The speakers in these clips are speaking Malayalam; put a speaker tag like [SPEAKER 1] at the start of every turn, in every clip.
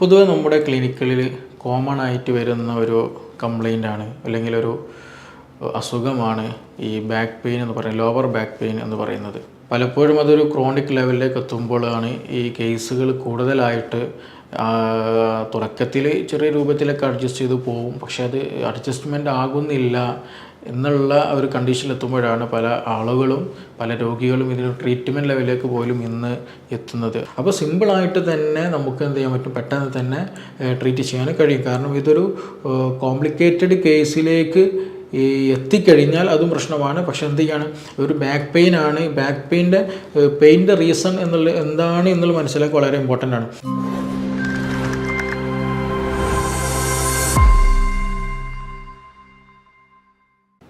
[SPEAKER 1] പൊതുവെ നമ്മുടെ ക്ലിനിക്കുകളിൽ കോമൺ ആയിട്ട് വരുന്ന ഒരു കംപ്ലൈന്റ് ആണ് അല്ലെങ്കിൽ ഒരു അസുഖമാണ് ഈ ബാക്ക് പെയിൻ എന്ന് പറയുന്നത് ലോവർ ബാക്ക് പെയിൻ എന്ന് പറയുന്നത്. പലപ്പോഴും അതൊരു ക്രോണിക് ലെവലിലേക്ക് എത്തുമ്പോഴാണ് ഈ കേസുകൾ കൂടുതലായിട്ട് തുടക്കത്തിൽ ചെറിയ രൂപത്തിലൊക്കെ അഡ്ജസ്റ്റ് ചെയ്ത് പോവും. പക്ഷേ അത് അഡ്ജസ്റ്റ്മെന്റ് ആകുന്നില്ല എന്നുള്ള ഒരു കണ്ടീഷനിൽ എത്തുമ്പോഴാണ് പല ആളുകളും പല രോഗികളും ഇതിന് ട്രീറ്റ്മെന്റ് ലെവലിലേക്ക് പോലും ഇന്ന് എത്തുന്നത്. അപ്പോൾ സിമ്പിളായിട്ട് തന്നെ നമുക്ക് എന്ത് ചെയ്യാൻ പറ്റും? പെട്ടെന്ന് തന്നെ ട്രീറ്റ് ചെയ്യാൻ കഴിയും. കാരണം ഇതൊരു കോംപ്ലിക്കേറ്റഡ് കേസിലേക്ക് ഈ എത്തിക്കഴിഞ്ഞാൽ അതും പ്രശ്നമാണ്. പക്ഷെ എന്ത് ചെയ്യാണ്? ഒരു ബാക്ക് പെയിൻ ആണ്. ബാക്ക് പെയിന്റെ പെയിന്റെ റീസൺ എന്നുള്ള എന്താണ് എന്നുള്ള മനസ്സിലാക്കി വളരെ ഇമ്പോർട്ടന്റ് ആണ്.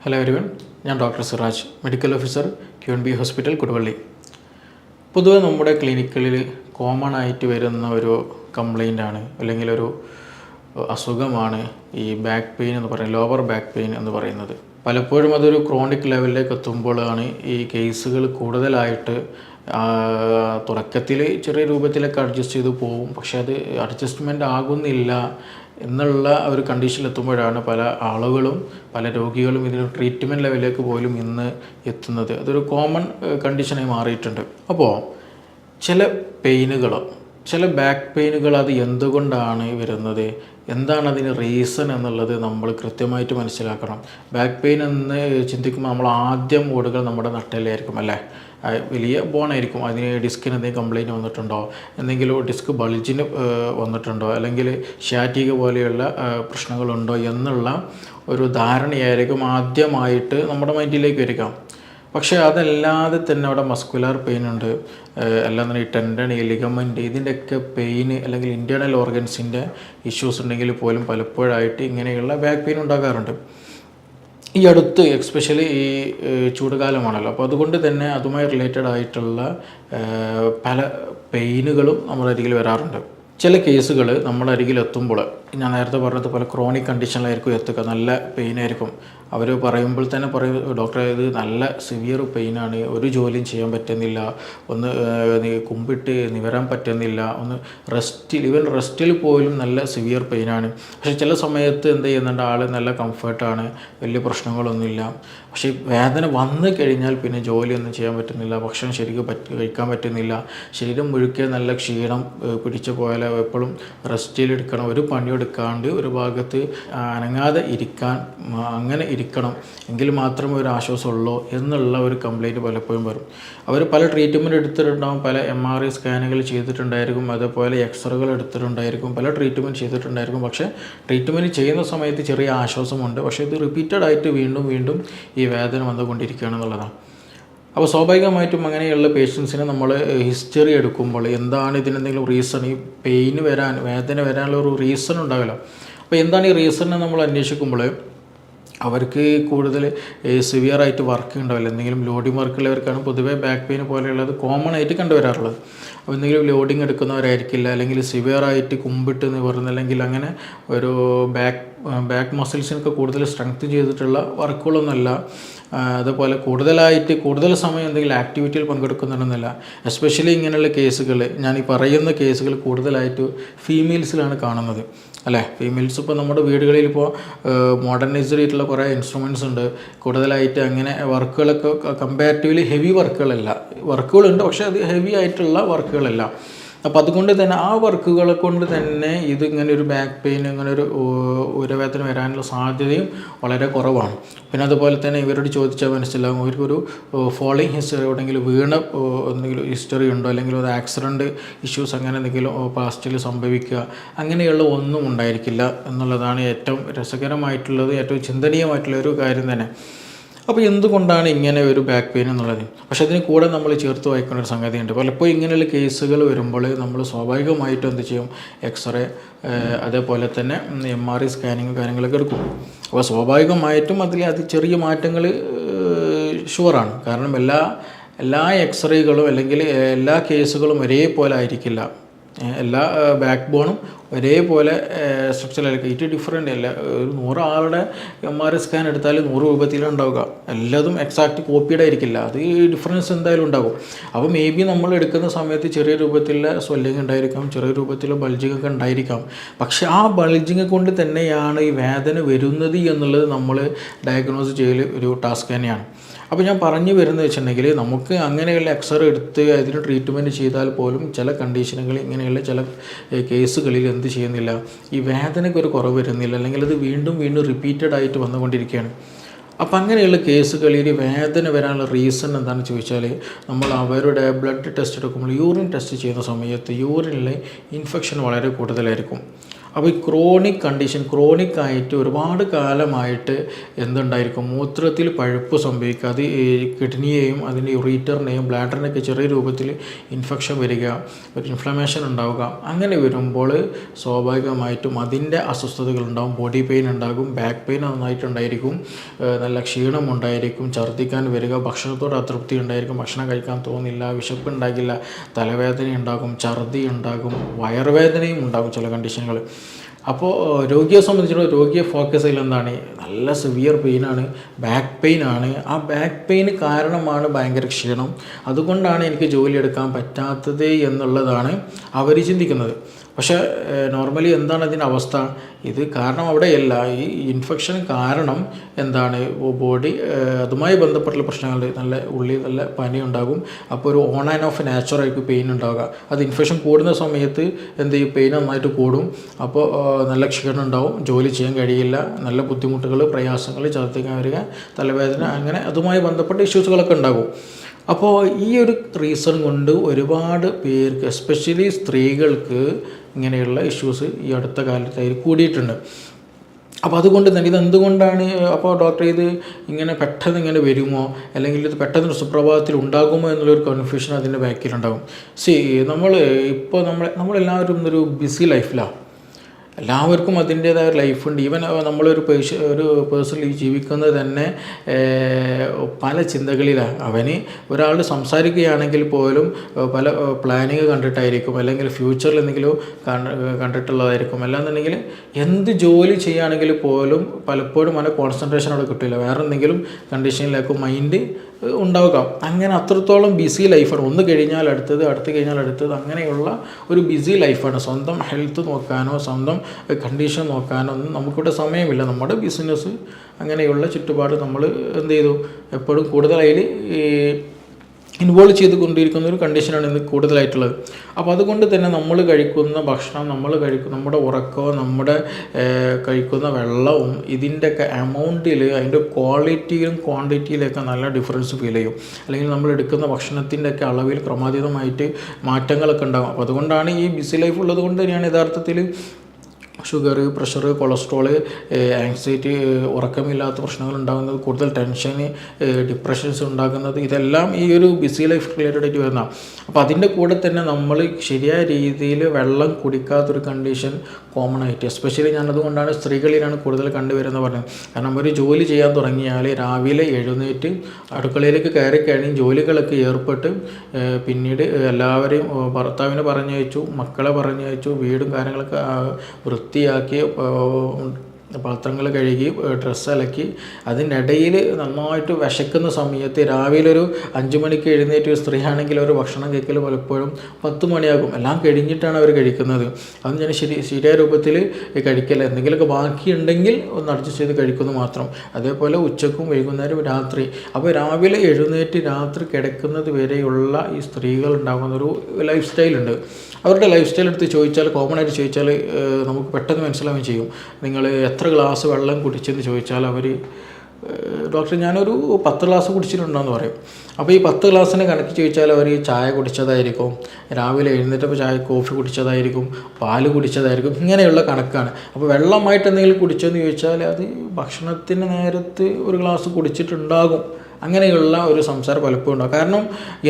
[SPEAKER 1] ഹലോ എവരിവൺ ഞാൻ doctor Siraj medical officer Q N B hospital Koduvally. പൊതുവെ നമ്മുടെ ക്ലിനിക്കുകളിൽ കോമൺ ആയിട്ട് വരുന്ന ഒരു കംപ്ലൈന്റ് ആണ് അല്ലെങ്കിൽ ഒരു അസുഖമാണ് ഈ ബാക്ക് പെയിൻ എന്ന് പറയുന്നത് ലോവർ ബാക്ക് പെയിൻ എന്ന് പറയുന്നത്. പലപ്പോഴും അതൊരു ക്രോണിക് ലെവലിലേക്ക് എത്തുമ്പോഴാണ് ഈ കേസുകൾ കൂടുതലായിട്ട് തുടക്കത്തിൽ ചെറിയ രൂപത്തിലൊക്കെ അഡ്ജസ്റ്റ് ചെയ്ത് പോകും പക്ഷേ അത് അഡ്ജസ്റ്റ്മെന്റ് ആകുന്നില്ല എന്നുള്ള ഒരു കണ്ടീഷനിൽ എത്തുമ്പോഴാണ് പല ആളുകളും പല രോഗികളും ഇതിന് ട്രീറ്റ്മെന്റ് ലെവലിലേക്ക് പോലും ഇന്ന് എത്തുന്നത്. അതൊരു കോമൺ കണ്ടീഷനായി മാറിയിട്ടുണ്ട്. അപ്പോൾ ചില പെയിനുകൾ ചില ബാക്ക് പെയിനുകൾ അത് എന്തുകൊണ്ടാണ് വരുന്നത്? എന്താണ് അതിന് റീസൺ എന്നുള്ളത് നമ്മൾ കൃത്യമായിട്ട് മനസ്സിലാക്കണം. ബാക്ക് പെയിൻ എന്ന് ചിന്തിക്കുമ്പോൾ നമ്മൾ ആദ്യം ഓടുകൾ നമ്മുടെ നട്ടലായിരിക്കും അല്ലേ? വലിയ ബോണായിരിക്കും. അതിന് ഡിസ്കിന് എന്തെങ്കിലും കംപ്ലയിന്റ് വന്നിട്ടുണ്ടോ? എന്തെങ്കിലും ഡിസ്ക് ബൾജിന് വന്നിട്ടുണ്ടോ? അല്ലെങ്കിൽ ഷാറ്റിക പോലെയുള്ള പ്രശ്നങ്ങളുണ്ടോ എന്നുള്ള ഒരു ധാരണയായിരിക്കും ആദ്യമായിട്ട് നമ്മുടെ മൈൻഡിലേക്ക് വരിക. പക്ഷേ അതല്ലാതെ തന്നെ അവിടെ മസ്കുലർ പെയിൻ ഉണ്ട്. അല്ലാതെ ഈ ടെൻഡൺ ഈ ലിഗമെന്റ് ഇതിന്റെയൊക്കെ പെയിൻ അല്ലെങ്കിൽ ഇന്റേർണൽ ഓർഗൻസിന്റെ ഇഷ്യൂസ് ഉണ്ടെങ്കിൽ പോലും പലപ്പോഴായിട്ട് ഇങ്ങനെയുള്ള ബാക്ക് പെയിൻ ഉണ്ടാകാറുണ്ട്. ഈ അടുത്ത് എക്സ്പെഷ്യലി ഈ ചൂടുകാലമാണല്ലോ. അപ്പോൾ അതുകൊണ്ട് തന്നെ അതുമായി റിലേറ്റഡ് ആയിട്ടുള്ള പല പെയിനുകളും നമ്മുടെ അരികിൽ വരാറുണ്ട്. ചില കേസുകൾ നമ്മുടെ അരികിൽ എത്തുമ്പോൾ ഞാൻ നേരത്തെ പറഞ്ഞതുപോലെ ക്രോണിക് കണ്ടീഷനിലായിരിക്കും എത്തുക. നല്ല പെയിനായിരിക്കും അവർ പറയുമ്പോൾ തന്നെ പറയും ഡോക്ടറെ ഇത് നല്ല സിവിയർ പെയിനാണ് ഒരു ജോലിയും ചെയ്യാൻ പറ്റുന്നില്ല. ഒന്ന് കുമ്പിട്ട് നിവരാൻ പറ്റുന്നില്ല. ഒന്ന് റെസ്റ്റിൽ ഈവൻ റെസ്റ്റിൽ പോലും നല്ല സിവിയർ പെയിനാണ് പക്ഷേ ചില സമയത്ത് എന്ത് ചെയ്യുന്നുണ്ട്? ആൾ നല്ല കംഫർട്ടാണ് വലിയ പ്രശ്നങ്ങളൊന്നുമില്ല. പക്ഷേ വേദന വന്നു കഴിഞ്ഞാൽ പിന്നെ ജോലിയൊന്നും ചെയ്യാൻ പറ്റുന്നില്ല. ഭക്ഷണം ശരിക്കും പറ്റ കഴിക്കാൻ പറ്റുന്നില്ല. ശരീരം മുഴുക്കെ നല്ല ക്ഷീണം പിടിച്ചു പോയാൽ എപ്പോഴും റെസ്റ്റിലെടുക്കണം ഒരു പണിയെടുക്കാണ്ട് ഒരു ഭാഗത്ത് അനങ്ങാതെ ഇരിക്കാൻ അങ്ങനെ ഇരിക്കണം. എങ്കിൽ മാത്രമേ ഒരു ആശ്വാസമുള്ളൂ എന്നുള്ള ഒരു കംപ്ലൈന്റ് പലപ്പോഴും വരും. അവർ പല ട്രീറ്റ്മെന്റ് എടുത്തിട്ടുണ്ടാകും പല എം ആർ ഐ സ്കാനുകൾ ചെയ്തിട്ടുണ്ടായിരിക്കും. അതുപോലെ എക്സ്റേകൾ എടുത്തിട്ടുണ്ടായിരിക്കും. പല ട്രീറ്റ്മെന്റ് ചെയ്തിട്ടുണ്ടായിരിക്കും. പക്ഷേ ട്രീറ്റ്മെന്റ് ചെയ്യുന്ന സമയത്ത് ചെറിയ ആശ്വാസമുണ്ട്. പക്ഷേ ഇത് റിപ്പീറ്റഡ് ആയിട്ട് വീണ്ടും വീണ്ടും ഈ വേദന വന്നുകൊണ്ടിരിക്കുകയാണെന്നുള്ളതാണ് അപ്പോൾ സ്വാഭാവികമായിട്ടും അങ്ങനെയുള്ള പേഷ്യൻസിനെ നമ്മൾ ഹിസ്റ്ററി എടുക്കുമ്പോൾ എന്താണ് ഇതിനെന്തെങ്കിലും റീസൺ ഈ പെയിന് വരാൻ വേദന വരാനുള്ള ഒരു റീസൺ ഉണ്ടാവില്ല അപ്പോൾ എന്താണ് ഈ റീസൺ നമ്മൾ അന്വേഷിക്കുമ്പോൾ അവർക്ക് കൂടുതൽ സിവിയർ ആയിട്ട് വർക്ക് ഉണ്ടാവില്ല. എന്തെങ്കിലും ലോഡിങ് വർക്കുള്ളവർക്കാണ് പൊതുവേ ബാക്ക് പെയിൻ പോലെയുള്ളത് കോമൺ ആയിട്ട് കണ്ടുവരാറുള്ളത്. അപ്പോൾ എന്തെങ്കിലും ലോഡിങ് എടുക്കുന്നവരായിരിക്കില്ല അല്ലെങ്കിൽ സിവിയർ ആയിട്ട് കുമ്പിട്ട് നിവർന്ന് അല്ലെങ്കിൽ അങ്ങനെ ഒരു ബാക്ക് ബാക്ക് മസിൽസിനൊക്കെ കൂടുതൽ സ്ട്രെങ്ത് ചെയ്തിട്ടുള്ള വർക്കുകളൊന്നുമല്ല അതുപോലെ കൂടുതലായിട്ട് കൂടുതൽ സമയം എന്തെങ്കിലും ആക്ടിവിറ്റിയിൽ പങ്കെടുക്കുന്നുണ്ടെന്നില്ല. എസ്പെഷ്യലി ഇങ്ങനെയുള്ള കേസുകൾ ഞാൻ ഈ പറയുന്ന കേസുകൾ കൂടുതലായിട്ട് ഫീമെയിൽസിലാണ് കാണുന്നത്. അല്ലേ? ഫീമെയിൽസ് ഇപ്പോൾ നമ്മുടെ വീടുകളിൽ ഇപ്പോൾ മോഡേണൈസ്ഡ് ആയിട്ടുള്ള കുറേ ഇൻസ്ട്രുമെന്റ്സ് ഉണ്ട്. കൂടുതലായിട്ട് അങ്ങനെ വർക്കുകളൊക്കെ കമ്പാരിറ്റീവ്ലി ഹെവി വർക്കുകളല്ല വർക്കുകളുണ്ട് പക്ഷേ അത് ഹെവി ആയിട്ടുള്ള വർക്കുകളല്ല അപ്പോൾ അതുകൊണ്ട് തന്നെ ആ വർക്കുകളെ കൊണ്ട് തന്നെ ഇത് ഇങ്ങനെ ഒരു ബാക്ക് പെയിൻ ഇങ്ങനെ ഒരു ഉരവേദന വരാനുള്ള സാധ്യതയും വളരെ കുറവാണ്. പിന്നെ അതുപോലെ തന്നെ ഇവരോട് ചോദിച്ചാൽ മനസ്സിലാകും ഇവർക്കൊരു ഫോളോയിങ് ഹിസ്റ്ററി എവിടെയെങ്കിലും വീണ എന്തെങ്കിലും ഹിസ്റ്ററി ഉണ്ടോ? അല്ലെങ്കിൽ ഒരു ആക്സിഡന്റ് ഇഷ്യൂസ് അങ്ങനെ എന്തെങ്കിലും പാസ്റ്റിൽ സംഭവിക്കുക അങ്ങനെയുള്ള ഒന്നും ഉണ്ടായിരിക്കില്ല എന്നുള്ളതാണ് ഏറ്റവും രസകരമായിട്ടുള്ളത് ഏറ്റവും ചിന്തനീയമായിട്ടുള്ള ഒരു കാര്യം തന്നെ. അപ്പോൾ എന്തുകൊണ്ടാണ് ഇങ്ങനെ ഒരു ബാക്ക് പെയിൻ എന്നുള്ളത്? പക്ഷെ അതിന് കൂടെ നമ്മൾ ചേർത്ത് വായിക്കേണ്ട ഒരു സംഗതിയുണ്ട് പലപ്പോഴും ഇങ്ങനെയുള്ള കേസുകൾ വരുമ്പോൾ നമ്മൾ സ്വാഭാവികമായിട്ടും എന്ത് ചെയ്യും? എക്സ്റേ അതേപോലെ തന്നെ എം ആർ ഐ സ്കാനിങ് കാര്യങ്ങളൊക്കെ എടുക്കും. അപ്പോൾ സ്വാഭാവികമായിട്ടും അതിൽ അത് ചെറിയ മാറ്റങ്ങൾ ഷുവറാണ് കാരണം എല്ലാ എല്ലാ എക്സ്റേകളും അല്ലെങ്കിൽ എല്ലാ കേസുകളും ഒരേപോലെ ആയിരിക്കില്ല. എല്ലാ ബാക്ക് ബോണും ഒരേപോലെ സ്ട്രക്ചറിലായിരിക്കും ഇത് ഡിഫറെന്റ് അല്ല. ഒരു നൂറ് ആളുടെ എം ആർ ഐ സ്കാൻ എടുത്താൽ നൂറ് രൂപത്തിലാണ് ഉണ്ടാവുക. എല്ലാതും എക്സാക്റ്റ് കോപ്പിയുടെ ആയിരിക്കില്ല. അത് ഈ ഡിഫറൻസ് എന്തായാലും ഉണ്ടാകും. അപ്പോൾ മേ ബി നമ്മൾ എടുക്കുന്ന സമയത്ത് ചെറിയ രൂപത്തിലുള്ള സ്വെല്ലിങ് ഉണ്ടായിരിക്കാം ചെറിയ രൂപത്തിലുള്ള ബൾജിങ് ഒക്കെ ഉണ്ടായിരിക്കാം. പക്ഷെ ആ ബൾജിങ് കൊണ്ട് തന്നെയാണ് ഈ വേദന വരുന്നത് എന്നുള്ളത് നമ്മൾ ഡയഗ്നോസ് ചെയ്യൽ ഒരു ടാസ്ക് തന്നെയാണ്. അപ്പോൾ ഞാൻ പറഞ്ഞു വരുന്നത് വെച്ചിട്ടുണ്ടെങ്കിൽ നമുക്ക് അങ്ങനെയുള്ള എക്സ്റേ എടുത്ത് അതിന് ട്രീറ്റ്മെന്റ് ചെയ്താൽ പോലും ചില കണ്ടീഷനുകൾ ഇങ്ങനെയുള്ള ചില കേസുകളിൽ എന്ത് ചെയ്യുന്നില്ല? ഈ വേദനയ്ക്ക് ഒരു കുറവ് വരുന്നില്ല. അല്ലെങ്കിൽ അത് വീണ്ടും വീണ്ടും റിപ്പീറ്റഡ് ആയിട്ട് വന്നുകൊണ്ടിരിക്കുകയാണ്. അപ്പം അങ്ങനെയുള്ള കേസുകളിൽ വേദന വരാനുള്ള റീസൺ എന്താണെന്ന് ചോദിച്ചാൽ നമ്മൾ അവരുടെ ബ്ലഡ് ടെസ്റ്റ് എടുക്കുമ്പോൾ യൂറിൻ ടെസ്റ്റ് ചെയ്യുന്ന സമയത്ത് യൂറിനിലെ ഇൻഫെക്ഷൻ വളരെ കൂടുതലായിരിക്കും. അപ്പോൾ ഈ ക്രോണിക് കണ്ടീഷൻ ക്രോണിക് ആയിട്ട് ഒരുപാട് കാലമായിട്ട് എന്തുണ്ടായിരിക്കും? മൂത്രത്തിൽ പഴുപ്പ് സംഭവിക്കുക അത് കിഡ്നിയെയും അതിന്റെ യുറീറ്ററിനെയും ബ്ലാഡറിനെയൊക്കെ ചെറിയ രൂപത്തിൽ ഇൻഫെക്ഷൻ വരിക ഒരു ഇൻഫ്ലമേഷൻ ഉണ്ടാവുക അങ്ങനെ വരുമ്പോൾ സ്വാഭാവികമായിട്ടും അതിന്റെ അസ്വസ്ഥതകൾ ഉണ്ടാകും ബോഡി പെയിൻ ഉണ്ടാകും ബാക്ക് പെയിൻ നന്നായിട്ടുണ്ടായിരിക്കും നല്ല ക്ഷീണം ഉണ്ടായിരിക്കും ഛർദ്ദിക്കാൻ വരിക ഭക്ഷണത്തോട് അതൃപ്തി ഉണ്ടായിരിക്കും ഭക്ഷണം കഴിക്കാൻ തോന്നില്ല വിശപ്പ് ഉണ്ടാകില്ല തലവേദന ഉണ്ടാകും ഛർദി ഉണ്ടാകും വയറുവേദനയും ഉണ്ടാകും ചില കണ്ടീഷനുകൾ അപ്പോൾ രോഗിയെ സംബന്ധിച്ചിടത്തോളം രോഗിയെ ഫോക്കസ് ചെയ്യൽ എന്താണ്? നല്ല സിവിയർ പെയിനാണ് ബാക്ക് പെയിൻ ആണ്. ആ ബാക്ക് പെയിൻ കാരണമാണ് ഭയങ്കര ക്ഷീണം. അതുകൊണ്ടാണ് എനിക്ക് ജോലി എടുക്കാൻ പറ്റാത്തത് എന്നുള്ളതാണ് അവർ ചിന്തിക്കുന്നത്. പക്ഷേ നോർമലി എന്താണ് അതിന്റെ അവസ്ഥ? ഇത് കാരണം അവിടെയല്ല. ഈ ഇൻഫെക്ഷൻ കാരണം എന്താണ്? ബോഡി അതുമായി ബന്ധപ്പെട്ടുള്ള പ്രശ്നങ്ങൾ നല്ല ഉള്ളി നല്ല പനി ഉണ്ടാകും. അപ്പോൾ ഒരു ഓൺ ആൻഡ് ഓഫ് നാച്ചുറായിരിക്കും പെയിൻ ഉണ്ടാവുക. അത് ഇൻഫെക്ഷൻ കൂടുന്ന സമയത്ത് എന്ത് ചെയ്യും? പെയിൻ നന്നായിട്ട് കൂടും. അപ്പോൾ നല്ല ക്ഷീണം ഉണ്ടാവും. ജോലി ചെയ്യാൻ കഴിയില്ല. നല്ല ബുദ്ധിമുട്ടുകൾ പ്രയാസങ്ങൾ ഛർദ്ദിക്കാൻ വരിക തലവേദന അങ്ങനെ അതുമായി ബന്ധപ്പെട്ട ഇഷ്യൂസുകളൊക്കെ ഉണ്ടാകും. അപ്പോൾ ഈ ഒരു റീസൺ കൊണ്ട് ഒരുപാട് പേർക്ക് എസ്പെഷ്യലി സ്ത്രീകൾക്ക് ഇങ്ങനെയുള്ള ഇഷ്യൂസ് ഈ അടുത്ത കാലത്തായി കൂടിയിട്ടുണ്ട്. അപ്പോൾ അതുകൊണ്ട് തന്നെ ഇതെന്തുകൊണ്ടാണ് അപ്പോൾ ഡോക്ടർ ഇത് ഇങ്ങനെ പെട്ടെന്ന് ഇങ്ങനെ വരുമോ? അല്ലെങ്കിൽ ഇത് പെട്ടെന്ന് സുപ്രഭാതത്തിൽ ഉണ്ടാകുമോ എന്നുള്ളൊരു കൺഫ്യൂഷൻ അതിന്റെ ബാക്കിലുണ്ടാകും സി നമ്മൾ ഇപ്പോൾ നമ്മൾ നമ്മളെല്ലാവരും ഒരു ബിസി ലൈഫിലാണ് എല്ലാവർക്കും അതിന്റേതായ ലൈഫുണ്ട്. ഈവൻ നമ്മളൊരു പേഴ്സ ഒരു പേഴ്സണലി ജീവിക്കുന്നത് തന്നെ പല ചിന്തകളിലാണ്. അവന് ഒരാൾ സംസാരിക്കുകയാണെങ്കിൽ പോലും പല പ്ലാനിങ് കണ്ടിട്ടായിരിക്കും. അല്ലെങ്കിൽ ഫ്യൂച്ചറിൽ എന്തെങ്കിലും കണ്ട- കണ്ടിട്ടുള്ളതായിരിക്കും. അല്ലാന്നുണ്ടെങ്കിൽ എന്ത് ജോലി ചെയ്യുകയാണെങ്കിൽ പോലും പലപ്പോഴും അവനെ കോൺസെൻട്രേഷൻ അവിടെ കിട്ടില്ല. വേറെ എന്തെങ്കിലും കണ്ടീഷനിലേക്ക് മൈൻഡ് ഉണ്ടാവുക. അങ്ങനെ അത്രത്തോളം ബിസി ലൈഫാണ് ഒന്ന് കഴിഞ്ഞാൽ അടുത്തത് അടുത്ത് കഴിഞ്ഞാൽ അടുത്തത്. അങ്ങനെയുള്ള ഒരു ബിസി ലൈഫാണ് സ്വന്തം ഹെൽത്ത് നോക്കാനോ സ്വന്തം കണ്ടീഷൻ നോക്കാനോ ഒന്നും നമുക്കിവിടെ സമയമില്ല. നമ്മുടെ ബിസിനസ് അങ്ങനെയുള്ള ചുറ്റുപാട് നമ്മൾ എന്ത് ചെയ്തു? എപ്പോഴും കൂടുതലായി ഇൻവോൾവ് ചെയ്ത് കൊണ്ടിരിക്കുന്ന ഒരു കണ്ടീഷനാണ് ഇന്ന് കൂടുതലായിട്ടുള്ളത്. അപ്പോൾ അതുകൊണ്ട് തന്നെ നമ്മൾ കഴിക്കുന്ന ഭക്ഷണം നമ്മൾ കഴിക്കുന്ന നമ്മുടെ ഉറക്കവും നമ്മുടെ കഴിക്കുന്ന വെള്ളവും ഇതിന്റെയൊക്കെ എമൗണ്ടിൽ അതിന്റെ ക്വാളിറ്റിയിലും ക്വാണ്ടിറ്റിയിലൊക്കെ നല്ല ഡിഫറൻസ് ഫീൽ ചെയ്യും. അല്ലെങ്കിൽ നമ്മൾ എടുക്കുന്ന ഭക്ഷണത്തിന്റെയൊക്കെ അളവിൽ ക്രമാതീതമായിട്ട് മാറ്റങ്ങളൊക്കെ ഉണ്ടാകും. അപ്പോൾ അതുകൊണ്ടാണ് ഈ ബിസി ലൈഫ് ഉള്ളത് കൊണ്ട് തന്നെയാണ് യഥാർത്ഥത്തിൽ ഷുഗർ പ്രഷർ കൊളസ്ട്രോൾ ആങ്സൈറ്റി ഉറക്കമില്ലാത്ത പ്രശ്നങ്ങൾ ഉണ്ടാകുന്നത് കൂടുതൽ ടെൻഷൻ ഡിപ്രഷൻസ് ഉണ്ടാകുന്നത് ഇതെല്ലാം ഈ ഒരു ബിസി ലൈഫ് റിലേറ്റഡ് ആയിട്ട് വരുന്ന. അപ്പോൾ അതിന്റെ കൂടെ തന്നെ നമ്മൾ ശരിയായ രീതിയിൽ വെള്ളം കുടിക്കാത്തൊരു കണ്ടീഷൻ കോമൺ ആയിട്ട് എസ്പെഷ്യലി ഞാനതുകൊണ്ടാണ് സ്ത്രീകളിലാണ് കൂടുതൽ കണ്ടുവരുന്നത് പറഞ്ഞത്. കാരണം ഒരു ജോലി ചെയ്യാൻ തുടങ്ങിയാൽ രാവിലെ എഴുന്നേറ്റ് അടുക്കളയിലേക്ക് കയറി കഴിഞ്ഞ് ജോലികളൊക്കെ ഏർപ്പെട്ട് പിന്നീട് എല്ലാവരെയും ഭർത്താവിനെ പറഞ്ഞയച്ചു മക്കളെ പറഞ്ഞയച്ചു വീടും കാര്യങ്ങളൊക്കെ ആ, tía, aquí, പാത്രങ്ങൾ കഴുകി ഡ്രസ്സ് അലക്കി. അതിനിടയിൽ നന്നായിട്ട് വിശക്കുന്ന സമയത്ത് രാവിലെ ഒരു അഞ്ച് മണിക്ക് എഴുന്നേറ്റ് ഒരു സ്ത്രീ ആണെങ്കിൽ ഒരു ഭക്ഷണം കഴിക്കൽ പലപ്പോഴും പത്ത് മണിയാകും. എല്ലാം കഴിഞ്ഞിട്ടാണ് അവർ കഴിക്കുന്നത്. അത് ഞാൻ ശരി ശരിയായ രൂപത്തിൽ കഴിക്കല എന്തെങ്കിലുമൊക്കെ ബാക്കിയുണ്ടെങ്കിൽ ഒന്ന് അഡ്ജസ്റ്റ് ചെയ്ത് കഴിക്കുന്നു മാത്രം. അതേപോലെ ഉച്ചക്കും വൈകുന്നേരം രാത്രി. അപ്പോൾ രാവിലെ എഴുന്നേറ്റ് രാത്രി കിടക്കുന്നത് വരെയുള്ള ഈ സ്ത്രീകൾ ഉണ്ടാകുന്ന ഒരു ലൈഫ് സ്റ്റൈലുണ്ട് അവരുടെ ലൈഫ് സ്റ്റൈൽ എടുത്ത് ചോദിച്ചാൽ കോമൺ ആയിട്ട് ചോദിച്ചാൽ നമുക്ക് പെട്ടെന്ന് മനസ്സിലാവുകയും ചെയ്യും. നിങ്ങൾ എത്ര ഗ്ലാസ് വെള്ളം കുടിച്ചെന്ന് ചോദിച്ചാൽ അവർ ഡോക്ടർ ഞാനൊരു പത്ത് ഗ്ലാസ് കുടിച്ചിട്ടുണ്ടെന്ന് പറയും. അപ്പോൾ ഈ പത്ത് ഗ്ലാസ്സിന് കണക്ക് ചോദിച്ചാൽ അവർ ചായ കുടിച്ചതായിരിക്കും രാവിലെ എഴുന്നേറ്റപ്പോൾ ചായ കോഫി കുടിച്ചതായിരിക്കും പാൽ കുടിച്ചതായിരിക്കും ഇങ്ങനെയുള്ള കണക്കാണ്. അപ്പോൾ വെള്ളമായിട്ട് എന്തെങ്കിലും കുടിച്ചെന്ന് ചോദിച്ചാൽ അത് ഭക്ഷണത്തിന് നേരത്ത് ഒരു ഗ്ലാസ് കുടിച്ചിട്ടുണ്ടാകും. അങ്ങനെയുള്ള ഒരു സംസാരം പലപ്പോഴും ഉണ്ടാകും കാരണം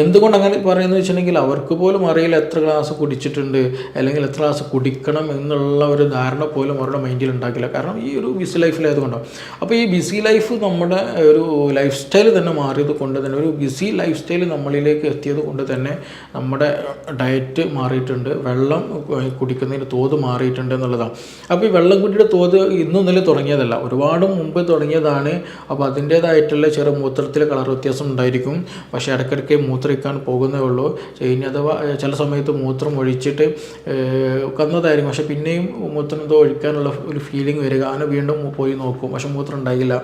[SPEAKER 1] എന്തുകൊണ്ട് അങ്ങനെ പറയുന്നത് വെച്ചിട്ടുണ്ടെങ്കിൽ അവർക്ക് പോലും അറിയില്ല എത്ര ഗ്ലാസ് കുടിച്ചിട്ടുണ്ട് അല്ലെങ്കിൽ എത്ര ഗ്ലാസ് കുടിക്കണം എന്നുള്ള ഒരു ധാരണ പോലും അവരുടെ മൈൻഡിൽ ഉണ്ടാക്കില്ല കാരണം ഈ ഒരു ബിസി ലൈഫിലായതുകൊണ്ടാണ് അപ്പോൾ ഈ ബിസി ലൈഫ് നമ്മുടെ ഒരു ലൈഫ് സ്റ്റൈൽ തന്നെ മാറിയത് കൊണ്ട് തന്നെ ഒരു ബിസി ലൈഫ് സ്റ്റൈൽ നമ്മളിലേക്ക് എത്തിയത് കൊണ്ട് തന്നെ നമ്മുടെ ഡയറ്റ് മാറിയിട്ടുണ്ട് വെള്ളം കുടിക്കുന്നതിന് തോത് മാറിയിട്ടുണ്ട് എന്നുള്ളതാണ്. അപ്പോൾ ഈ വെള്ളം കുടിയുടെ തോത് ഇന്നും ഇന്നലെ തുടങ്ങിയതല്ല ഒരുപാട് മുമ്പ് തുടങ്ങിയതാണ്. അപ്പോൾ അതിന്റേതായിട്ടുള്ള ചെറു മൂത്രത്തിലെ കളർ വ്യത്യാസം ഉണ്ടായിരിക്കും. പക്ഷേ ഇടയ്ക്കിടയ്ക്ക് മൂത്രിക്കാൻ പോകുന്നേ ഉള്ളൂ. ഇനി അഥവാ ചില സമയത്ത് മൂത്രം ഒഴിച്ചിട്ട് കന്നതായിരിക്കും പക്ഷേ പിന്നെയും മൂത്രം എന്തോ ഒഴിക്കാനുള്ള ഒരു ഫീലിംഗ് വരിക. അങ്ങനെ വീണ്ടും പോയി നോക്കും. പക്ഷേ മൂത്രം ഉണ്ടായില്ല.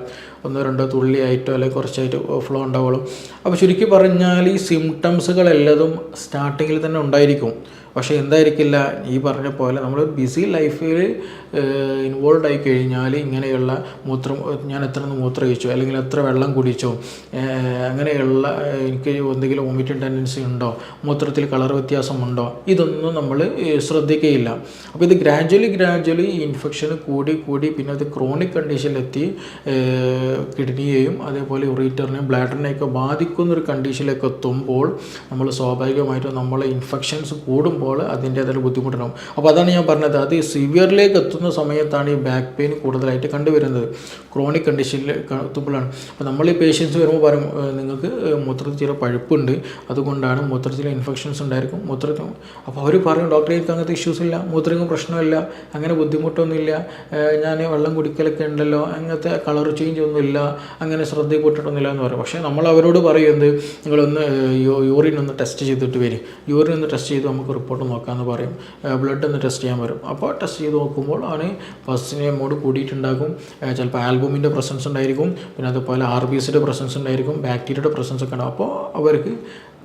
[SPEAKER 1] ഒന്നോ രണ്ടോ തുള്ളിയായിട്ടോ അല്ലെങ്കിൽ കുറച്ചായിട്ട് ഫ്ലോ ഉണ്ടാവുള്ളൂ. അപ്പോൾ ചുരുക്കി പറഞ്ഞാൽ ഈ സിംറ്റംസുകളെല്ലതും സ്റ്റാർട്ടിങ്ങിൽ തന്നെ ഉണ്ടായിരിക്കും. പക്ഷേ എന്തായിരിക്കില്ല? ഈ പറഞ്ഞ പോലെ നമ്മൾ ബിസി ലൈഫിൽ ഇൻവോൾവ് ആയി കഴിഞ്ഞാൽ ഇങ്ങനെയുള്ള മൂത്രം ഞാൻ എത്ര മൂത്രം കഴിച്ചു അല്ലെങ്കിൽ എത്ര വെള്ളം കുടിച്ചു അങ്ങനെയുള്ള എനിക്ക് എന്തെങ്കിലും വോമിറ്റിംഗ് ടെൻഡൻസി ഉണ്ടോ മൂത്രത്തിൽ കളർ വ്യത്യാസമുണ്ടോ ഇതൊന്നും നമ്മൾ ശ്രദ്ധിക്കുകയില്ല അപ്പോൾ ഇത് ഗ്രാജ്വലി ഗ്രാജ്വലി ഇൻഫെക്ഷൻ കൂടി കൂടി പിന്നെ അത് ക്രോണിക് കണ്ടീഷനിലെത്തി കിഡ്നിയെയും അതേപോലെ ഉറീറ്ററിനെയും ബ്ലാഡറിനെയൊക്കെ ബാധിക്കുന്ന ഒരു കണ്ടീഷനിലേക്ക് എത്തുമ്പോൾ നമ്മൾ സ്വാഭാവികമായിട്ടും നമ്മൾ ഇൻഫെക്ഷൻസ് കൂടുമ്പോൾ അതിന്റേതായ ബുദ്ധിമുട്ടുണ്ടാകും അപ്പോൾ അതാണ് ഞാൻ പറഞ്ഞത്. അത് സിവിയറിലേക്ക് എത്തുന്ന സമയത്താണ് ഈ ബാക്ക് പെയിൻ കൂടുതലായിട്ട് കണ്ടുവരുന്നത്. ക്രോണിക് കണ്ടീഷനിൽ എത്തുമ്പോഴാണ്. അപ്പോൾ നമ്മൾ ഈ പേഷ്യൻസ് വരുമ്പോൾ പറയും നിങ്ങൾക്ക് മൂത്രത്തിൽ ചില പഴുപ്പുണ്ട്. അതുകൊണ്ടാണ് മൂത്രത്തിൽ ഇൻഫെക്ഷൻസ് ഉണ്ടായിരിക്കും. മൂത്രത്തിൽ അപ്പോൾ അവർ പറയും ഡോക്ടറെ എനിക്ക് അങ്ങനത്തെ ഇഷ്യൂസ് ഇല്ല. മൂത്രങ്ങൾ പ്രശ്നമില്ല. അങ്ങനെ ബുദ്ധിമുട്ടൊന്നുമില്ല. ഞാൻ വെള്ളം കുടിക്കലൊക്കെ ഉണ്ടല്ലോ. അങ്ങനത്തെ കളർ ചേഞ്ച് ഒന്നുമില്ല അങ്ങനെ ശ്രദ്ധയിൽപ്പെട്ടിട്ടൊന്നുമില്ല എന്ന് പറയും. പക്ഷേ നമ്മൾ അവരോട് പറയുന്നത് നിങ്ങളൊന്ന് യൂറിൻ ഒന്ന് ടെസ്റ്റ് ചെയ്തിട്ട് വരും. യൂറിൻ ഒന്ന് ടെസ്റ്റ് ചെയ്ത് നമുക്ക് റിപ്പോർട്ട് നോക്കാമെന്ന് പറയും. ബ്ലഡ് ഒന്ന് ടെസ്റ്റ് ചെയ്യാൻ വരും. അപ്പോൾ ടെസ്റ്റ് ചെയ്ത് നോക്കുമ്പോൾ ആണ് ഫസ്റ്റിനെ മോഡ് കൂടിയിട്ടുണ്ടാകും. ചിലപ്പോൾ ആൽബുമിന്റെ പ്രസൻസ് ഉണ്ടായിരിക്കും. പിന്നെ അതുപോലെ ആർ ബി സിയുടെ പ്രസൻസ് ഉണ്ടായിരിക്കും. ബാക്ടീരിയയുടെ പ്രസൻസ് ഒക്കെ ഉണ്ടാകും അപ്പോൾ അവർക്ക്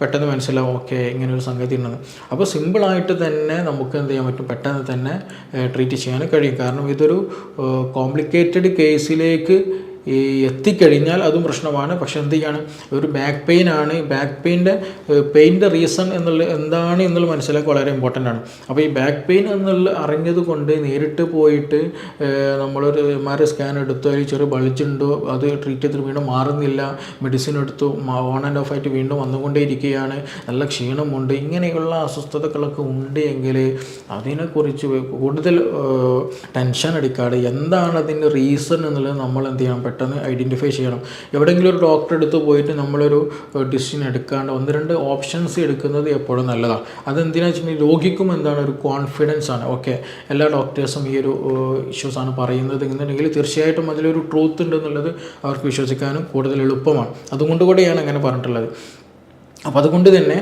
[SPEAKER 1] പെട്ടെന്ന് മനസ്സിലാവും ഓക്കെ ഇങ്ങനെ ഒരു സംഗതി ഉണ്ടെന്ന്. അപ്പോൾ സിമ്പിളായിട്ട് തന്നെ നമുക്ക് എന്ത് ചെയ്യാൻ പറ്റും? പെട്ടെന്ന് തന്നെ ട്രീറ്റ് ചെയ്യാൻ കഴിയും. കാരണം ഇതൊരു കോംപ്ലിക്കേറ്റഡ് കേസിലേക്ക് ഈ എത്തിക്കഴിഞ്ഞാൽ അതും പ്രശ്നമാണ്. പക്ഷെ എന്ത് ചെയ്യാണ്? ഒരു ബാക്ക് പെയിൻ ആണ്. ബാക്ക് പെയിന്റെ പെയിന്റെ റീസൺ എന്നുള്ള എന്താണ് എന്നുള്ളത് മനസ്സിലാക്കുക വളരെ ഇമ്പോർട്ടന്റ് ആണ്. അപ്പോൾ ഈ ബാക്ക് പെയിൻ എന്നുള്ള അറിഞ്ഞത് കൊണ്ട് നേരിട്ട് പോയിട്ട് നമ്മളൊരു എം ആർ ഐ സ്കാൻ എടുത്തു. അതിൽ ചെറിയ ബളിച്ചുണ്ടോ അത് ട്രീറ്റ് ചെയ്തിട്ട് വീണ്ടും മാറുന്നില്ല. മെഡിസിൻ എടുത്തു. ഓൺ ആൻഡ് ഓഫ് ആയിട്ട് വീണ്ടും വന്നുകൊണ്ടേ ഇരിക്കുകയാണ് നല്ല ക്ഷീണമുണ്ട്. ഇങ്ങനെയുള്ള അസ്വസ്ഥതകളൊക്കെ ഉണ്ട് എങ്കിൽ അതിനെക്കുറിച്ച് കൂടുതൽ ടെൻഷൻ അടിക്കാതെ എന്താണ് അതിന്റെ റീസൺ എന്നുള്ളത് നമ്മൾ എന്ത് ചെയ്യണം? പെട്ടെന്ന് ഐഡന്റിഫൈ ചെയ്യണം. എവിടെയെങ്കിലും ഒരു ഡോക്ടറെ അടുത്ത് പോയിട്ട് നമ്മളൊരു ഡിസിഷൻ എടുക്കാണ്ട് ഒന്ന് രണ്ട് ഓപ്ഷൻസ് എടുക്കുന്നത് എപ്പോഴും നല്ലതാണ്. അതെന്തിനാണെന്ന് വെച്ചിട്ടുണ്ടെങ്കിൽ രോഗിക്കും എന്താണ് ഒരു കോൺഫിഡൻസ് ആണ്. ഓക്കെ എല്ലാ ഡോക്ടേഴ്സും ഈ ഒരു ഇഷ്യൂസ് ആണ് പറയുന്നത് എന്നുണ്ടെങ്കിൽ തീർച്ചയായിട്ടും അതിലൊരു ട്രൂത്ത് ഉണ്ടെന്നുള്ളത് അവർക്ക് വിശ്വസിക്കാനും കൂടുതൽ എളുപ്പമാണ്. അതുകൊണ്ട് കൂടെയാണ് അങ്ങനെ പറഞ്ഞിട്ടുള്ളത്. അപ്പോൾ അതുകൊണ്ട് തന്നെ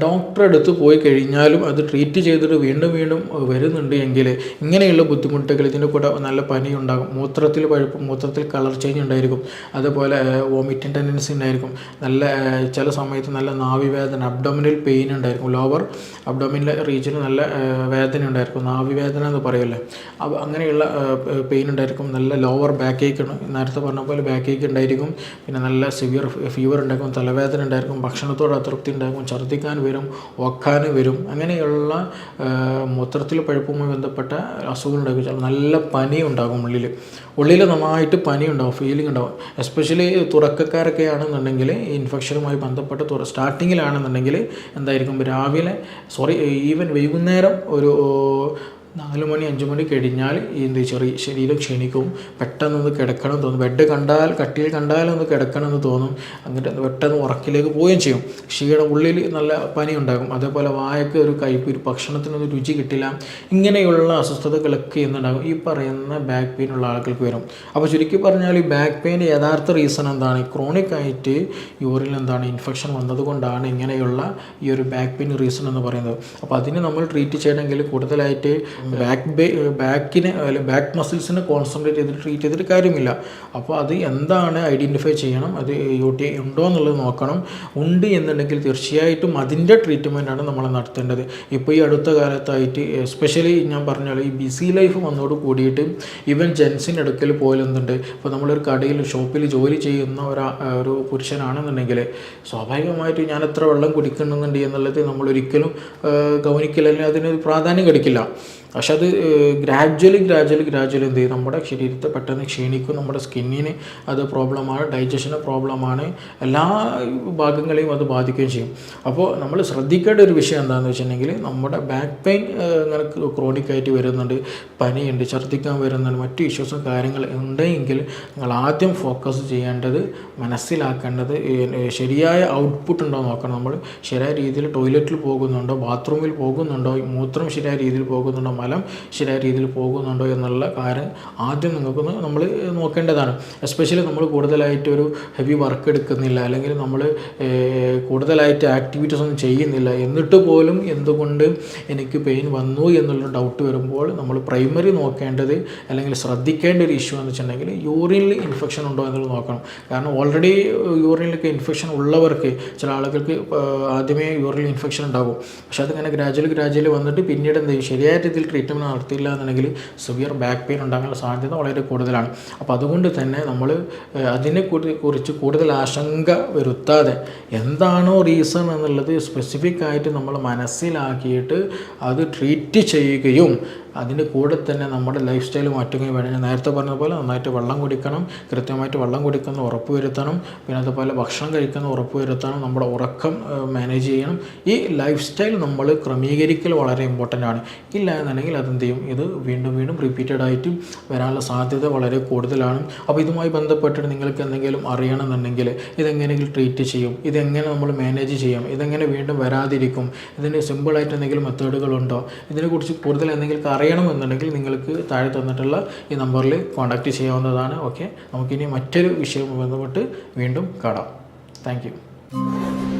[SPEAKER 1] ഡോക്ടറെ അടുത്ത് പോയി കഴിഞ്ഞാലും അത് ട്രീറ്റ് ചെയ്തിട്ട് വീണ്ടും വീണ്ടും വരുന്നുണ്ട് എങ്കിൽ ഇങ്ങനെയുള്ള ബുദ്ധിമുട്ടുകൾ ഇതിന്റെ കൂടെ നല്ല പനി ഉണ്ടാകും മൂത്രത്തിൽ പഴുപ്പ് മൂത്രത്തിൽ കളർ ചേഞ്ച് ഉണ്ടായിരിക്കും അതുപോലെ വോമിറ്റിംഗ് ടെൻഡൻസി ഉണ്ടായിരിക്കും നല്ല ചില സമയത്ത് നല്ല നാവി വേദന അബ്ഡോമിനൽ പെയിൻ ഉണ്ടായിരിക്കും ലോവർ അബ്ഡോമിനൽ റീജിയന് നല്ല വേദന ഉണ്ടായിരിക്കും നാവി വേദന എന്ന് പറയല്ലേ അപ്പോൾ അങ്ങനെയുള്ള പെയിൻ ഉണ്ടായിരിക്കും നല്ല ലോവർ ബാക്ക് ഏക്ക് നേരത്തെ പറഞ്ഞ പോലെ ബാക്ക് ഏക്ക് ഉണ്ടായിരിക്കും പിന്നെ നല്ല സിവിയർ ഫീവർ ഉണ്ടായിരിക്കും തലവേദന ഉണ്ടായിരിക്കും ഭക്ഷണത്തോട് അതൃപ്തി ഉണ്ടാകും ഛർദ്ദിക്കാൻ വരും ഒക്കാൻ വരും. അങ്ങനെയുള്ള മൂത്രത്തിൽ പഴുപ്പുമായി ബന്ധപ്പെട്ട അസുഖങ്ങൾ ഉണ്ടാകും. നല്ല പനി ഉണ്ടാകും ഉള്ളിൽ. ഉള്ളിൽ നന്നായിട്ട് പനി ഉണ്ടാകും ഫീലിംഗ് ഉണ്ടാകും. എസ്പെഷ്യലി തുറക്കക്കാരൊക്കെ ആണെന്നുണ്ടെങ്കിൽ ഇൻഫെക്ഷനുമായി ബന്ധപ്പെട്ട് തുറ സ്റ്റാർട്ടിങ്ങിലാണെന്നുണ്ടെങ്കിൽ എന്തായിരിക്കും? രാവിലെ സോറി ഈവൻ വൈകുന്നേരം ഒരു നാല് മണി അഞ്ച് മണി കഴിഞ്ഞാൽ എന്ത് ചെറിയ ശരീരം ക്ഷീണിക്കും. പെട്ടെന്നൊന്ന് കിടക്കണം തോന്നും. ബെഡ് കണ്ടാൽ കട്ടിയിൽ കണ്ടാലൊന്ന് കിടക്കണം എന്ന് തോന്നും. എന്നിട്ട് പെട്ടെന്ന് ഉറക്കിലേക്ക് പോവുകയും ചെയ്യും. ക്ഷീണം ഉള്ളിൽ നല്ല പനി ഉണ്ടാകും അതേപോലെ വായക്ക് ഒരു കയ്പ് ഒരു ഭക്ഷണത്തിനൊന്നും രുചി കിട്ടില്ല. ഇങ്ങനെയുള്ള അസ്വസ്ഥതകളൊക്കെ എന്നുണ്ടാകും ഈ പറയുന്ന ബാക്ക് പെയിൻ ഉള്ള ആളുകൾക്ക് വരും. അപ്പോൾ ചുരുക്കി പറഞ്ഞാൽ ഈ ബാക്ക് പെയിന്റെ യഥാർത്ഥ റീസൺ എന്താണ്? ക്രോണിക് ആയിട്ട് യൂറിൽ എന്താണ് ഇൻഫെക്ഷൻ വന്നതുകൊണ്ടാണ് ഇങ്ങനെയുള്ള ഈ ഒരു ബാക്ക് പെയിൻ റീസൺ എന്ന് പറയുന്നത്. അപ്പോൾ അതിന് നമ്മൾ ട്രീറ്റ് ചെയ്യണമെങ്കിൽ കൂടുതലായിട്ട് ബാക്ക് ബാക്കിനെ അല്ലെങ്കിൽ ബാക്ക് മസിൽസിനെ കോൺസെൻട്രേറ്റ് ചെയ്തിട്ട് ട്രീറ്റ് ചെയ്തിട്ട് കാര്യമില്ല. അപ്പോൾ അത് എന്താണ് ഐഡന്റിഫൈ ചെയ്യണം? അത് യു ടി ഐ ഉണ്ടോ എന്നുള്ളത് നോക്കണം. ഉണ്ട് എന്നുണ്ടെങ്കിൽ തീർച്ചയായിട്ടും അതിന്റെ ട്രീറ്റ്മെന്റാണ് നമ്മൾ നടത്തേണ്ടത്. ഇപ്പോൾ ഈ അടുത്ത കാലത്തായിട്ട് എസ്പെഷ്യലി ഞാൻ പറഞ്ഞാൽ ഈ ബിസി ലൈഫ് വന്നോട് കൂടിയിട്ട് ഈവൻ ജെൻസിന്റെ അടുക്കൽ പോലും എന്തുണ്ട് ഇപ്പോൾ നമ്മളൊരു കടയിൽ ഷോപ്പിൽ ജോലി ചെയ്യുന്ന ഒരു ഒരു പുരുഷനാണെന്നുണ്ടെങ്കിൽ സ്വാഭാവികമായിട്ട് ഞാൻ എത്ര വെള്ളം കുടിക്കുന്നുണ്ട് എന്നുള്ളത് നമ്മൾ ഒരിക്കലും ഗവനിക്കില്ല അല്ലെങ്കിൽ പ്രാധാന്യം കൊടുക്കില്ല. പക്ഷെ അത് ഗ്രാജ്വലി ഗ്രാജ്വലി ഗ്രാജ്വലി എന്ത് ചെയ്യും? നമ്മുടെ ശരീരത്തെ പെട്ടെന്ന് ക്ഷീണിക്കും. നമ്മുടെ സ്കിന്നിന് അത് പ്രോബ്ലമാണ് ഡൈജഷന് പ്രോബ്ലമാണ് എല്ലാ ഭാഗങ്ങളെയും അത് ബാധിക്കുകയും ചെയ്യും. അപ്പോൾ നമ്മൾ ശ്രദ്ധിക്കേണ്ട ഒരു വിഷയം എന്താണെന്ന് വെച്ചിട്ടുണ്ടെങ്കിൽ നമ്മുടെ ബാക്ക് പെയിൻ ഇങ്ങനെ ക്രോണിക് ആയിട്ട് വരുന്നുണ്ട്. പനിയുണ്ട് ഛർദ്ദിക്കാൻ വരുന്നുണ്ട് മറ്റു ഇഷ്യൂസും കാര്യങ്ങൾ ഉണ്ടെങ്കിൽ നിങ്ങൾ ആദ്യം ഫോക്കസ് ചെയ്യേണ്ടത് മനസ്സിലാക്കേണ്ടത് ശരിയായ ഔട്ട്പുട്ട് ഉണ്ടോ നോക്കണം. നമ്മൾ ശരിയായ രീതിയിൽ ടോയ്ലറ്റിൽ പോകുന്നുണ്ടോ ബാത്റൂമിൽ പോകുന്നുണ്ടോ മൂത്രം ശരിയായ രീതിയിൽ പോകുന്നുണ്ടോ മലം ശരിയായ രീതിയിൽ പോകുന്നുണ്ടോ എന്നുള്ള കാര്യം ആദ്യം നിങ്ങൾക്ക് നമ്മൾ നോക്കേണ്ടതാണ്. എസ്പെഷ്യലി നമ്മൾ കൂടുതലായിട്ട് ഒരു ഹെവി വർക്ക് എടുക്കുന്നില്ല അല്ലെങ്കിൽ നമ്മൾ കൂടുതലായിട്ട് ആക്ടിവിറ്റീസ് ഒന്നും ചെയ്യുന്നില്ല. എന്നിട്ട് പോലും എന്തുകൊണ്ട് എനിക്ക് പെയിൻ വന്നു എന്നുള്ള ഡൗട്ട് വരുമ്പോൾ നമ്മൾ പ്രൈമറി നോക്കേണ്ടത് അല്ലെങ്കിൽ ശ്രദ്ധിക്കേണ്ട ഒരു ഇഷ്യൂ എന്ന് വെച്ചിട്ടുണ്ടെങ്കിൽ യൂറിനിൽ ഇൻഫെക്ഷൻ ഉണ്ടോ എന്നുള്ളത് നോക്കണം. കാരണം ഓൾറെഡി യൂറിനിലൊക്കെ ഇൻഫെക്ഷൻ ഉള്ളവർക്ക് ചില ആളുകൾക്ക് ആദ്യമേ യൂറിനിൽ ഇൻഫെക്ഷൻ ഉണ്ടാകും. പക്ഷേ അതിങ്ങനെ ഗ്രാജുവലി ഗ്രാജുവലി വന്നിട്ട് പിന്നീട് എന്ത് ചെയ്യും? ശരിയായ രീതിയിൽ ട്രീറ്റ്മെന്റ് നടത്തിയില്ല എന്നുണ്ടെങ്കിൽ സിവിയർ ബാക്ക് പെയിൻ ഉണ്ടാകാനുള്ള സാധ്യത വളരെ കൂടുതലാണ്. അപ്പോൾ അതുകൊണ്ട് തന്നെ നമ്മൾ അതിനെ കുറിച്ച് കൂടുതൽ ആശങ്ക വരുത്താതെ എന്താണോ റീസൺ എന്നുള്ളത് സ്പെസിഫിക് ആയിട്ട് നമ്മൾ മനസ്സിലാക്കിയിട്ട് അത് ട്രീറ്റ് ചെയ്യുകയും അതിന്റെ കൂടെ തന്നെ നമ്മുടെ ലൈഫ് സ്റ്റൈൽ മാറ്റുകയും വേണം. ഞാൻ നേരത്തെ പറഞ്ഞ പോലെ നന്നായിട്ട് വെള്ളം കുടിക്കണം കൃത്യമായിട്ട് വെള്ളം കുടിക്കുന്ന ഉറപ്പ് വരുത്തണം പിന്നെ അതുപോലെ ഭക്ഷണം കഴിക്കുന്ന ഉറപ്പ് വരുത്തണം നമ്മുടെ ഉറക്കം മാനേജ് ചെയ്യണം. ഈ ലൈഫ് സ്റ്റൈൽ നമ്മൾ ക്രമീകരിക്കൽ വളരെ ഇമ്പോർട്ടന്റ് ആണ്. ഇല്ല എന്നുണ്ടെങ്കിൽ അതെന്ത് ചെയ്യും? ഇത് വീണ്ടും വീണ്ടും റിപ്പീറ്റഡ് ആയിട്ട് വരാനുള്ള സാധ്യത വളരെ കൂടുതലാണ്. അപ്പോൾ ഇതുമായി ബന്ധപ്പെട്ടിട്ട് നിങ്ങൾക്ക് എന്തെങ്കിലും അറിയണമെന്നുണ്ടെങ്കിൽ ഇതെങ്ങനെയെങ്കിലും ട്രീറ്റ് ചെയ്യും. ഇതെങ്ങനെ നമ്മൾ മാനേജ് ചെയ്യാം? ഇതെങ്ങനെ വീണ്ടും വരാതിരിക്കും? ഇതിന് സിമ്പിളായിട്ട് എന്തെങ്കിലും മെത്തേഡുകളുണ്ടോ ഇതിനെക്കുറിച്ച് കൂടുതൽ എന്തെങ്കിലും അറിയണമെന്നുണ്ടെങ്കിൽ നിങ്ങൾക്ക് താഴെ തന്നിട്ടുള്ള ഈ നമ്പറിൽ കോൺടാക്റ്റ് ചെയ്യാവുന്നതാണ്. ഓക്കെ നമുക്കിനി മറ്റൊരു വിഷയവുമായി ബന്ധപ്പെട്ട് വീണ്ടും കാണാം. താങ്ക്